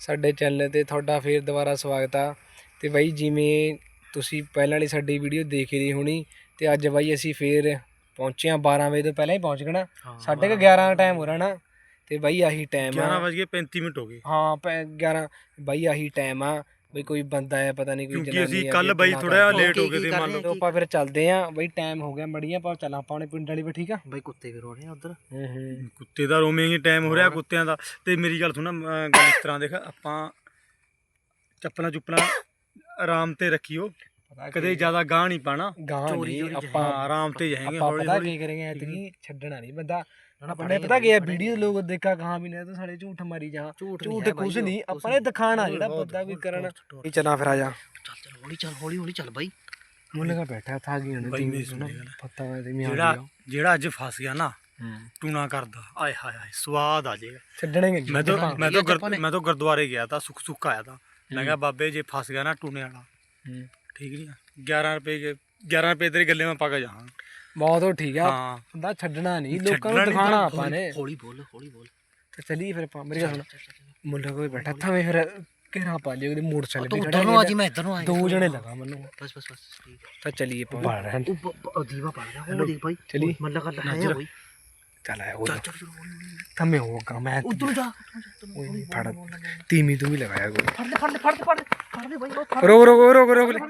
ਸਾਡੇ ਚੈਨਲ ਤੇ ਤੁਹਾਡਾ ਫੇਰ ਦੁਬਾਰਾ ਸਵਾਗਤ ਆ। ਤੇ ਬਾਈ ਜਿਵੇਂ ਤੁਸੀਂ ਪਹਿਲਾਂ ਵਾਲੀ ਸਾਡੀ ਵੀਡੀਓ ਦੇਖ ਲਈ ਹੋਣੀ ਤੇ ਅੱਜ ਬਾਈ ਅਸੀਂ ਫੇਰ ਪਹੁੰਚੇ ਆ 12 ਵਜੇ ਤੋਂ ਪਹਿਲਾਂ ਹੀ ਪਹੁੰਚ ਨਾ। ਸਾਢੇ ਕੁ 11 ਦਾ ਟਾਈਮ ਹੋ ਰਿਹਾ ਨਾ। ਤੇ ਬਾਈ ਆਹੀ ਟਾਈਮ 11 ਆ ਵਜ ਕੇ 35 ਮਿੰਟ ਹੋ ਗਏ। ਹਾਂ ਪੈ- 11 ਬਾਈ ਆਹੀ ਟਾਈਮ ਆ। ਬਈ ਕੋਈ ਬੰਦਾ ਹੈ ਪਤਾ ਨਹੀਂ ਕੋਈ ਕਿਉਂਕਿ ਅਸੀਂ ਕੱਲ ਬਾਈ ਥੋੜਾ ਜਿਹਾ। ਲੇਟ ਹੋ ਗਏ ਕਰ ਮੰਨ ਲਓ। ਆਪਾਂ ਫਿਰ ਚੱਲਦੇ ਆ ਬਈ ਟਾਈਮ ਹੋ ਗਿਆ ਮੜੀਆਂ ਆਪਾਂ ਚੱਲ ਆਪਾਂ ਆਪਣੇ ਪਿੰਡ ਵਾਲੀ ਵੀ ਠੀਕ ਆ? ਬਈ ਕੁੱਤੇ ਵੀ ਰੋ ਰਹੇ ਆ ਉਧਰ। ਹੂੰ ਹੂੰ। ਕੁੱਤੇ ਦਾ ਰੋਮਿੰਗ ਹੀ ਟਾਈਮ ਹੋ ਰਿਹਾ ਕੁੱਤਿਆਂ ਦਾ। ਤੇ ਮੇਰੀ ਗੱਲ ਸੁਣਾ ਗੱਲ ਇਸ ਤਰ੍ਹਾਂ ਦੇਖ ਆਪਾਂ ਚੱਪਲਾਂ ਚੁੱਪਲਾਂ ਆਰਾਮ ਤੇ ਰੱਖਿਓ। ਕਦੇ ਜ਼ਿਆਦਾ ਗਾਹ ਨਹੀਂ ਪਾਣਾ। ਗਾਂ ਚੋਰੀ ਨਹੀਂ ਚੋਰੀ ਆਪਾਂ ਆਰਾਮ ਤੇ ਜਾਏਂਗੇ ਆਪਾਂ ਹੌਲੀ ਪਤਾ ਹੌਲੀ ਕੀ ਕਰਾਂਗੇ ਐਤਕੀ ਛੱਡਣਾ ਨਹੀਂ ਬੰਦਾ। ਨਾ ਆਪਣੇ ਪਤਾ ਕੀ ਹੈ ਵੀਡੀਓ ਲੋਕ ਦੇਖਾ ਕਹਾਂ ਵੀ ਨਾ ਤਾਂ ਸਾਡੇ ਝੂਠ ਮਾਰੀ ਜਾ। ਝੂਠ ਝੂਠ ਕੁਝ ਨਹੀਂ ਆਪਾਂ ਨੇ ਦਿਖਾਣਾ ਜਿਹੜਾ ਬੰਦਾ ਕੋਈ ਕਰਨ। ਇਹ ਚੱਲਾਂ ਫਿਰ ਆ ਜਾ। ਚੱਲ ਚੱਲ ਹੌਲੀ ਚੱਲ ਹੌਲੀ ਹੌਲੀ ਚੱਲ ਬਾਈ। ਮੁੱਲ ਕਾ ਬੈਠਾ ਥਾ ਗਈ ਹੁਣ ਬਾਈ ਤੀ ਮੇਰੀ ਸੁਣੀ। ਪਤਾ ਹੈ ਤੇ ਜਿਹੜਾ ਗਿਆ ਜਿਹੜਾ ਅੱਜ ਫਸ ਗਿਆ ਨਾ ਟੂਣਾ ਕਰਦਾ। ਆਏ ਹਾਏ ਹਾਏ ਸਵਾਦ ਆ ਜਾਏਗਾ ਛੱਡਣੇ ਨਹੀਂ ਮੈਂ ਤਾਂ ਮੈਂ ਤਾਂ। ਮੈਂ ਤਾਂ ਗੁਰਦੁਆਰੇ ਗਿਆ ਤਾਂ ਸੁੱਕ ਸੁੱਕ ਆਇਆ ਤਾਂ। ਮੈਂ ਕਿਹਾ ਬਾਬੇ ਜੇ ਫਸ ਗਿਆ ਨਾ ਟੂਣੇ ਵਾਲਾ ਹੂੰ। ਠੀਕ ਨਹੀਂ 11 ਰੁਪਏ ਕੇ 11 ਰੁਪਏ ਤੇਰੀ ਗੱਲੇ ਮੈਂ ਪਾ ਕੇ ਜਾਵਾਂ। ਬਹੁਤ ਹੋ ਠੀਕ ਆ ਹਾਂ ਬੰਦਾ ਛੱਡਣਾ ਨਹੀਂ ਲੋਕਾਂ ਨੂੰ ਦਿਖਾਣਾ ਆਪਾਂ ਨੇ ਹੌਲੀ ਬੋਲ ਹੌਲੀ ਬੋਲ ਤੇ ਚੱਲੀ ਫਿਰ ਆਪਾਂ ਮੇਰੀ ਗੱਲ ਸੁਣ ਮੁੱਲ ਕੋਈ ਬੈਠਾ ਥਾਵੇਂ ਫਿਰ ਕਿਹੜਾ ਪਾ ਜੇ ਉਹਦੀ ਮੋਟਰਸਾਈਕਲ ਵੀ ਖੜਾ ਨੂੰ ਆ ਜੀ ਮੈਂ ਇੱਧਰ ਨੂੰ ਆ ਦੋ ਜਣੇ ਲਗਾ ਮੈਨੂੰ ਬਸ ਬਸ ਬਸ ਠੀਕ ਤਾਂ ਚਲੀਏ ਬਾਹਰ ਰਹਿਣ ਉਹ ਦੀਵਾ ਪੜ ਗਿਆ ਹੌਲੀ ਬਾਈ ਚਲੀ ਮਨ ਲਗਾ ਹੈ ਬਾਈ ਚੱਲ ਆਇਆ ਉਹ ਚੱਲ ਚੱਲ ਚੱਲ ਹੌਲੀ ਹੌਲੀ ਥੰਮੇ ਹੋਗਾ ਮੈਂ ਉਧਰ ਜਾ ਓਏ ਫੜ ਤੀਮੀ ਤੂੰ ਵੀ ਲਗਾਇਆ ਕੋਈ ਫੜ ਲੈ ਫੜ ਲੈ ਫੜ ਲੈ ਫੜ ਲੈ ਫੜ ਲੈ ਬਾਈ ਉਹ ਫੜ ਰੋਕ ਰੋਕ ਰੋਕ ਰੋਕ ਲੈ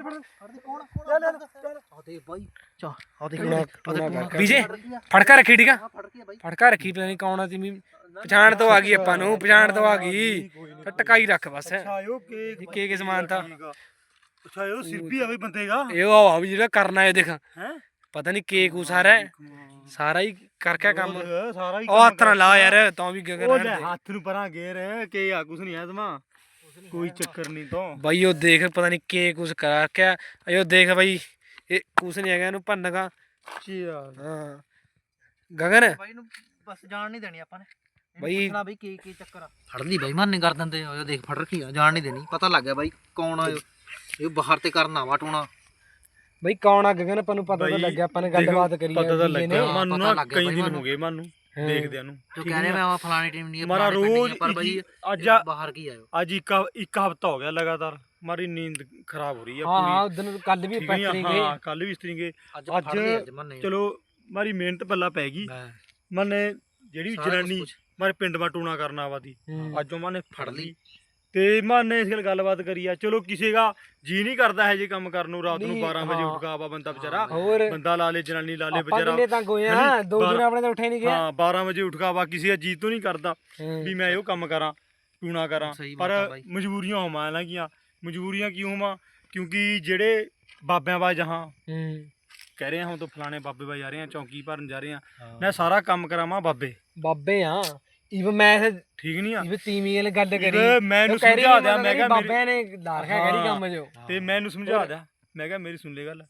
ਦੇ ਦੇ ਬਾਈ। ਚਾ ਆ ਦੇ ਦੇ। ਵਿਜੇ ਰੱਖੀ ਠੀਕ ਆ? ਰੱਖੀ ਪਤਾ ਨਹੀਂ ਕੌਣ ਆ ਪਛਾਣ ਤੋਂ ਆ ਗਈ ਆਪਾਂ ਨੂੰ ਪਛਾਣ ਤੋਂ ਆ ਗਈ। ਟਕਾਈ ਰੱਖ ਬਸ। ਆਇਓ ਕੇ ਇਹ ਕੇ ਕੇ ਸਮਾਨ ਤਾਂ। ਅੱਛਾ ਇਹ ਸਿਰ ਵੀ ਆਵੇ ਬੰਦੇਗਾ ਇਹ ਉਹ ਆ ਵੀ ਜਿਹੜਾ ਕਰਨਾ ਹੈ ਦੇਖ। ਹੈ? ਪਤਾ ਨਹੀਂ ਕੇ ਕੂ ਸਾਰਾ ਹੈ। ਸਾਰਾ ਹੀ ਕਰਕੇ ਕੰਮ। ਸਾਰਾ ਹੀ ਉਹ ਹੱਥ ਨਾਲ ਲਾ ਯਾਰ ਤੂੰ ਵੀ ਉਹ ਗਗਨ ਲੈ ਹੱਥ ਨੂੰ ਪਰਾਂ ਗੇਰ ਕੇ ਆ ਕੁਛ ਨਹੀਂ ਹੈ ਤਮਾ ਕੋਈ ਚੱਕਰ ਨਹੀਂ ਤੋਂ। ਬਾਈ ਉਹ ਦੇਖ ਪਤਾ ਨਹੀਂ ਕੇ ਕੁਛ ਕਰਾ ਕੇ ਅਯੋ ਦੇਖ ਬਾਈ। ਇਹ ਕੁਛ ਨਹੀਂ ਹੈਗਾ ਇਹਨੂੰ ਭੰਨਗਾ ਚਿਆ ਹਾਂ। ਗਗਨ? ਬਾਈ ਨੂੰ ਬਸ ਜਾਣ ਨਹੀਂ ਦੇਣੀ ਆਪਾਂ ਨੇ। ਇਹਨੂੰ ਬਾਈ- ਪੁੱਛਣਾ ਬਈ ਕੀ ਕੀ ਚੱਕਰ ਆ। ਫੜ ਲਈ ਬਾਈ ਮਾਨੇ ਕਰ ਦਿੰਦੇ ਆ। ਉਹ ਦੇਖ ਫੜ ਰੱਖੀ ਆ ਜਾਣ ਨਹੀਂ ਦੇਣੀ। ਪਤਾ ਲੱਗ ਗਿਆ ਬਾਈ ਕੌਣ ਆ ਇਹ। ਇਹ ਬਾਹਰ ਤੇ ਕਰਨਾ ਵਾ ਟੂਣਾ। ਬਾਈ ਕੌਣ ਆ ਗਗਨ? ਆਪਾਂ ਨੂੰ ਪਤਾ ਤਾਂ ਬਾਈ, ਲੱਗਿਆ ਆਪਾਂ ਨੇ ਗੱਲਬਾਤ ਕਰੀ ਪਤਾ ਤਾਂ ਵੀਰੇ ਨੇ। ਮਾਨੂੰ ਪਤਾ ਨਾ ਲੱਗ ਗਿਆ ਕਈ ਦਿਨ। ਹੋ ਗਏ ਮਾਨੂੰ ਹਾਂ। ਦੇਖਦਿਆਂ ਨੂੰ। ਜੋ ਠੀਕ ਕਹਿ ਰਹੇ ਨੀ? ਮੈਂ ਆ ਫਲਾਣੀ ਟੀਮ ਨਹੀਂ ਮਾਰਾ ਫਲਾਣੀ ਪਿੰਡ ਰੋਜ਼ ਨਹੀਂ ਆ, ਪਰ ਬਾਈ ਇੱਕ- ਅੱਜ ਇਹ ਆ- ਬਾਹਰ ਕੀ ਆਇਓ ਅੱਜ ਇੱਕ ਇੱਕ ਹਫਤਾ ਹੋ ਗਿਆ ਲਗਾਤਾਰ। ਮਾਰੀ ਨੀਂਦ ਖਰਾਬ ਹੋ ਰਹੀ ਆ ਹਾਂ ਹਾਂ ਉਦੋਂ ਕੱਲ ਵੀ ਠੀਕ ਨੀ ਆ? ਪੱਤਰੀ ਗਏ। ਹਾਂ ਕੱਲ ਵੀ ਇਸਤਰੀ ਗਏ। ਅੱਜ ਅੱਜ ਫੜ ਲਈ ਅੱਜ ਮੰਨੇ। ਚਲੋ ਮਾਰੀ ਮਿਹਨਤ ਪੱਲਾ ਪੈ ਗਈ। ਮਨੇ ਜਿਹੜੀ ਸਾਰਾ ਕੁਛ ਜਨਾਨੀ ਪੁੱਛ। ਮਾਰੇ ਪਿੰਡ ਮਾ ਟੂਣਾ ਕਰਨ ਆਵਾਦੀ ਹੂੰ। ਅੱਜ ਉਹਨਾਂ ਨੇ ਫੜ ਲਈ। ਤੇ ਮਾਨੇ ਇਸ ਗੱਲ ਗੱਲਬਾਤ ਕਰੀ ਆ ਚਲੋ ਕਿਸੇ ਦਾ ਜੀ ਨਹੀਂ ਕਰਦਾ ਹੈ ਜੇ ਕੰਮ ਕਰਨ ਨੂੰ ਰਾਤ ਨੂੰ ਨਹੀਂ, 12 ਵਜੇ ਹਾਂ। ਉੱਠ ਆਵਾ ਬੰਦਾ ਵਿਚਾਰਾ। ਹੋਰ? ਬੰਦਾ ਲਾ ਲੇ ਜਨਾਨੀ ਲਾ ਲੇ ਆਪਾਂ ਵਿਚਾਰਾ। ਕਿੰਨੇ ਤੰਗ ਹੋਏ ਆ? ਦੋ ਦਿਨ ਬਾਰਾਂ- ਆਪਣੇ ਤਾਂ ਉੱਠੇ ਨਹੀਂ ਗਿਆ ਹਾਂ 12 ਵਜੇ ਉੱਠ ਵਾ ਕਿਸੇ ਦਾ ਜੀ ਤੋਂ ਨਹੀਂ ਕਰਦਾ। ਵੀ ਮੈਂ ਇਹੋ ਕੰਮ ਕਰਾਂ ਟੂਣਾ ਕਰਾਂ। ਸਹੀ ਬਾਤ ਪਰ ਆ ਬਾਈ। ਮਜਬੂਰੀਆਂ ਹੋਵਾਂ ਲੱਗੀਆਂ ਮਜਬੂਰੀਆਂ ਕਿਉਂ ਹੋਵਾਂ ਕਿਉਂਕਿ ਜਿਹੜੇ ਬਾਬਿਆਂ ਬਾ ਜਹਾਂ ਹੂੰ। ਕਹਿ ਰਹੇ ਹਾਂ ਤੋਂ ਫਲਾਣੇ ਬਾਬੇ ਬਾ ਜਾ ਰਹੇ ਹਾਂ ਚੌਂਕੀ ਭਰਨ ਜਾ ਰਹੇ ਹਾਂ। ਮੈਂ ਸਾਰਾ ਕੰਮ ਕਰਾਵਾਂ ਬਾਬੇ। ਬਾਬੇ ਆ। ਇਵ ਮੈਂ ਠੀਕ ਨਹੀਂ ਆ? ਇਵ ਤੀਵੀਂ ਵਾਲੀ ਗੱਲ ਕਰੀ। ਮੈਂ ਇਹਨੂੰ ਸਮਝਾ ਮੈਂ ਦਿਆਂ, ਮੈਂ ਕਿਹਾ ਬਾਬਿਆਂ ਨੇ ਲਾਰਖਿਆ ਕਰੀ। ਕੰਮ ਜੋ। ਤੇ ਮੈਂ ਇਹਨੂੰ ਸਮਝਾ ਦਿਆਂ। ਮੈਂ ਕਿਹਾ ਮੇਰੀ ਸੁਣ ਲੈ ਗੱਲ।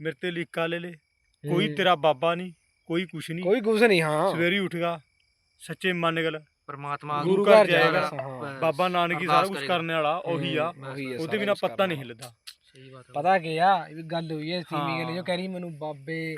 ਮੇਰੇ ਤੇ ਲੀਕਾ ਲੈ ਲੈ। ਕੋਈ। ਤੇਰਾ ਬਾਬਾ ਨਹੀਂ ਕੋਈ ਕੁਛ ਨਹੀਂ। ਕੋਈ ਕੁਛ ਨਹੀਂ ਹਾਂ। ਸਵੇਰੀ ਉੱਠਗਾ ਸੱਚੇ ਮਨ ਗੱਲ। ਪਰਮਾਤਮਾ ਗੁਰੂ ਘਰ ਜਾਏਗਾ। ਬਾਬਾ ਨਾਨਕ ਹੀ ਸਾਰਾ ਕੁਝ। ਕਰਨ ਵਾਲਾ ਉਹੀ ਆ। ਉਹੀ ਆ ਉਹਦੇ ਸਾਰਾ ਬਿਨਾ ਪੱਤਾ। ਨਹੀਂ ਹਿੱਲਦਾ। ਸਹੀ ਬਾਤ ਆ। ਪਤਾ ਕੀ ਆ ਇਹ ਗੱਲ ਹੋਈ ਹੈ ਤੀਵੀਂ ਵਾਲੀ ਜੋ। ਕਹਿ ਰਹੀ ਮੈਨੂੰ ਬਾਬੇ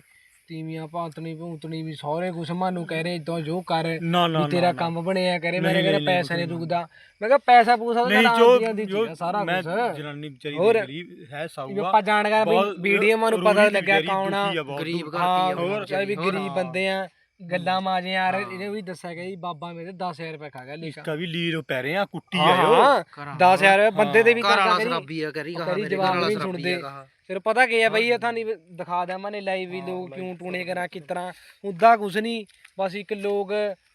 ਤੀਵੀਆਂ ਭਾਂਤਣੀ ਭੂਤਣੀ ਵੀ ਸਹੁਰੇ ਕੁਛ ਮਾਨੂੰ ਕਹਿ ਰਹੇ ਇਦਾਂ ਜੋ ਕਰ ਵੀ ਤੇਰਾ ਕੰਮ ਬਣਿਆ ਕਰੇ ਮੇਰੇ ਘਰੇ ਪੈਸਾ ਨਹੀਂ ਰੁਕਦਾ ਮੈਂ ਕਿਹਾ ਪੈਸਾ ਪੂਸਾ ਤਾਂ ਆਉਂਦੀ ਜੋ ਚੀਜ਼ ਸਾਰਾ ਮੈਂ ਕੁਛ। ਜਨਾਨੀ ਵਿਚਾਰੀ ਹੋਰ? ਦੀ ਗਰੀਬ ਹੈ ਸਾਊਗਾ ਆਪਾਂ ਵੀ ਬਹੁਤ ਵੀਡੀਓ ਨੂੰ ਪਤਾ ਦੀ ਲੱਗਿਆ ਕੌਣ ਆ। ਗਰੀਬ ਘਰ ਹਾਂ ਕੀ ਆ ਹੋਰ, ਚਾਹੇ ਵੀ ਗਰੀਬ। ਬੰਦੇ ਆ। ਗੱਲਾਂ ਮਾਜੇ ਯਾਰ। ਇਹਨੇ ਵੀ ਦੱਸਿਆ ਗਿਆ ਜੀ ਬਾਬਾ ਮੇਰੇ 10000 ਰੁਪਏ ਖਾ ਗਿਆ ਲਿਖਾ ਇਸਕਾ ਵੀ ਲੀਰ ਪੈ ਰਹੇ ਆ ਕੁੱਟੀ ਆਇਓ। ਹਾਂ। ਘਰਾਂ 10000 ਰੁਪਏ ਬੰਦੇ ਦੇ ਵੀ ਘਰ ਵਾਲਾ ਕਰਦਾ ਕਰੀ। ਸ਼ਰਾਬੀ ਆ ਕਰੀ ਕਹਾ ਕਰੀ ਮੇਰੇ ਜਵਾਬ ਘਰ ਵਾਲਾ ਨਹੀਂ ਸ਼ਰਾਬੀ ਸੁਣਦੇ। ਕਹਾ। ਫਿਰ ਪਤਾ ਕੀ ਆ ਬਈ ਇਹ ਤਾਂ ਨਹੀਂ ਦਿਖਾ ਦਿਆਂ ਮੈਨੇ ਲਾਈਵ ਵੀ ਲੋਕ ਕਿਉਂ ਟੂਣੇ ਕਰਾਂ ਕਿਸ ਤਰ੍ਹਾਂ। ਉਦਾਂ ਕੁਛ ਨਹੀਂ ਬਸ ਇੱਕ ਲੋਕ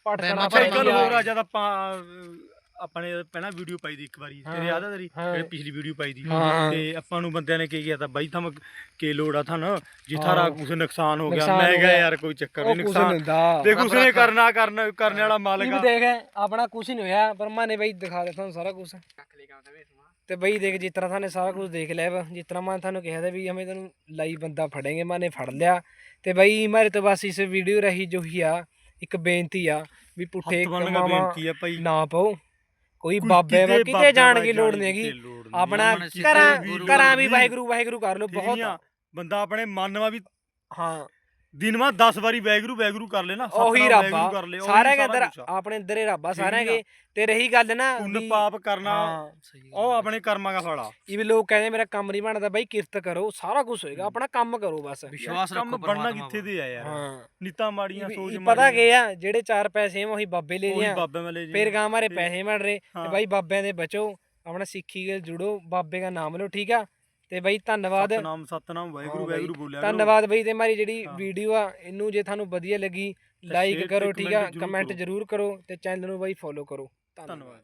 ਭਟਕਣਾ ਅੱਛਾ ਇੱਕ ਗੱਲ। ਹੋਰ ਆ ਜਦ ਆਪਾਂ ਅਹ, ਆਪਣੇ ਪਹਿਲਾਂ ਵੀਡੀਓ ਪਾਈ ਦੀ ਇੱਕ ਵਾਰੀ ਹਾਂ, ਤੇਰੇ ਯਾਦ ਆ ਤੇਰੀ? ਹਾਂ। ਜਿਹੜੀ ਪਿਛਲੀ ਵੀਡੀਓ ਪਾਈ ਦੀ। ਹਾਂ। ਤੇ ਆਪਾਂ ਨੂੰ ਬੰਦਿਆਂ ਨੇ ਕੀ ਕੀਤਾ ਤਾਂ ਬਾਈ ਥਮ ਕੇ ਲੋੜ ਥਨ ਹਾਂ। ਜਿੱਥਾਰਾ ਕੁਛ ਨੁਕਸਾਨ ਹੋ ਗਿਆ ਨੁਕਸਾਨ ਮੈਂ ਹੋ ਕਿਹਾ ਗਿਆ। ਯਾਰ ਕੋਈ ਚੱਕਰ ਉਹ ਨਹੀਂ ਕੁਛ ਨੁਕਸਾਨ। ਹੁੰਦਾ। ਦੇਖ ਉਸਨੇ ਕਰਨਾ ਕਰਨ ਕਰਨ ਵਾਲਾ ਮਾਲਕ ਆ। ਦੇਖ ਆਪਣਾ ਕੁਛ ਨਹੀਂ ਹੋਇਆ ਪਰ ਮਾਨੇ ਬਈ ਦਿਖਾ ਦੇ ਤੁਹਾਨੂੰ ਸਾਰਾ ਕੁਝ ਤੇ ਬਈ ਦੇਖ ਜਿਸ ਤਰ੍ਹਾਂ ਤੁਹਾਨੂੰ ਸਾਰਾ ਕੁਝ ਦੇਖ ਲਿਆ ਵਾ ਜਿਸ ਤਰ੍ਹਾਂ ਮੈਂ ਤੁਹਾਨੂੰ ਕਿਹਾ ਤਾਂ ਵੀ ਹਮੇ ਤੈਨੂੰ ਲਾਈ ਬੰਦਾ ਫੜेंगे ਮਾਨੇ ਫੜ ਲਿਆ। ਤੇ ਬਈ ਮਾਰੇ ਤੋਂ ਬਸ ਇਸ ਵੀਡੀਓ ਰਹੀ ਜੋ ਹੀ ਆ ਇੱਕ ਬੇਨਤੀ ਆ ਵੀ ਪੁੱਠੇ ਹੱਥ ਬੰਨ ਕੇ ਕਮਾਵਾ ਬੇਨਤੀ ਆ ਭਾਈ। ਨਾ ਪਾਓ। ਕੋਈ ਬਾਬੇ ਵਾ ਕਿਤੇ ਜਾਣ ਦੀ ਲੋੜ ਨਹੀਂ ਹੈਗੀ। ਆਪਣਾ ਘਰਾਂ ਘਰਾਂ ਵੀ। ਵਾਹਿਗੁਰੂ ਵਾਹਿਗੁਰੂ ਕਰ ਠੀਕ ਬਹੁਤ? ਬੰਦਾ ਆਪਣੇ ਮਨ ਵਾ ਵੀ ਹਾਂ ਦਿਨ ਮਾ 10 ਵਾਰੀ ਵੈਗਰੂ ਵੈਗਰੂ ਕਰ ਲੈਣਾ ਉਹੀ ਰੱਬ ਵੈਗਰੂ ਕਰ ਲੈ ਆ ਉਹੀ ਸਾਰਿਆਂ ਦੇ ਸਾਰਾ ਅੰਦਰ। ਆਪਣੇ ਅੰਦਰ ਹੀ ਰੱਬ ਸਾਰਿਆਂ ਦੇ ਤੇ ਰਹੀ ਗੱਲ ਨਾ ਪੁੰਨ ਪਾਪ ਕਰਨਾ ਉਹ ਆਪਣੇ ਕਰਮਾਂ ਦਾ ਫਲ ਆ। ਇਹ ਵੀ ਲੋਕ ਕਹਿੰਦੇ ਮੇਰਾ ਕੰਮ ਨਹੀਂ ਬਣਦਾ ਬਾਈ ਕਿਰਤ ਕਰੋ ਸਾਰਾ ਕੁਝ ਹੋਏਗਾ ਆਪਣਾ ਕੰਮ ਕਰੋ ਬਸ। ਵਿਸ਼ਵਾਸ ਕੰਮ ਰੱਖੋ ਬਣਨਾ ਕਿੱਥੇ ਦੇ ਆ ਯਾਰ। ਹਾਂ। ਨੀਤਾਂ ਮਾੜੀਆਂ ਸੋਚ ਮਾੜੀ ਪਤਾ ਕੀ ਆ ਜਿਹੜੇ ਚਾਰ ਪੈਸੇ ਆ ਉਹੀ ਬਾਬੇ ਲੈ ਉਹੀ ਰਿਆ ਬਾਬੇ ਵਾਲੇ ਜੀ। ਫਿਰ ਗਾਂ ਮਾਰੇ ਪੈਸੇ ਮਿਲ ਰਹੇ ਤੇ। ਬਾਈ ਬਾਬਿਆਂ ਦੇ ਬਚੋ ਆਪਣਾ ਸਿੱਖੀ ਨਾਲ ਜੁੜੋ ਬਾਬੇ ਦਾ ਨਾਮ ਲਓ ਠੀਕ ਆ? ਤੇ ਬਾਈ ਧੰਨਵਾਦ ਸਤਨਾਮ ਸਤਨਾਮ ਵਾਹਿਗੁਰੂ ਵਾਹਿਗੁਰੂ ਬੋਲਿਆ ਕਰੋ। ਧੰਨਵਾਦ ਬਈ ਤੇ ਮਾਰੀ ਜਿਹੜੀ। ਵੀਡੀਓ ਆ ਇਹਨੂੰ ਜੇ ਤੁਹਾਨੂੰ ਵਧੀਆ ਲੱਗੀ ਲਾਈਕ ਕਰੋ ਠੀਕ ਆ ਕਮੈਂਟ। ਜ਼ਰੂਰ ਕਰੋ ਤੇ ਚੈਨਲ ਨੂੰ ਬਾਈ ਫੋਲੋ ਕਰੋ ਧੰਨਵਾਦ